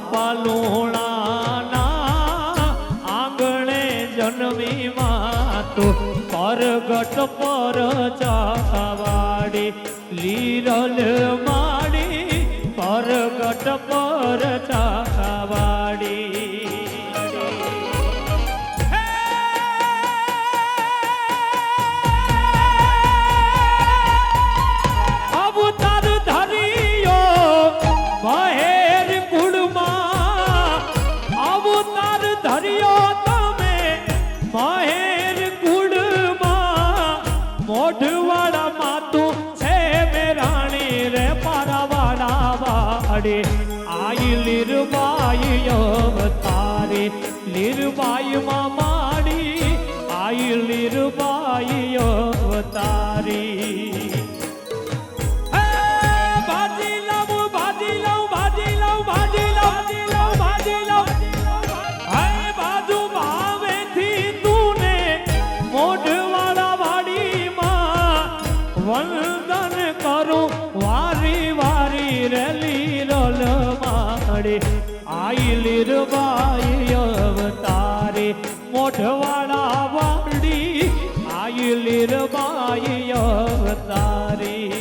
બાપા લોણાના આંગણે જન્મી માતો પરગટ પર ચાવાડી લીરલ માડી પરગટ પર ચા અવતાર ધરિયો તમે મહેર કુળમાં મોઢવાડા માતું છે મેરાણી રે પારાવાડા વાડે આઈ લીરબાઈ અવતારે લીરબાઈ માં માડી આઈ લીરબાઈ અવતારી રોલ માડે આઈ લીરબાઈ અવતારે મોઢવાળા વાડી આઈ લીરબાઈ અવતારી.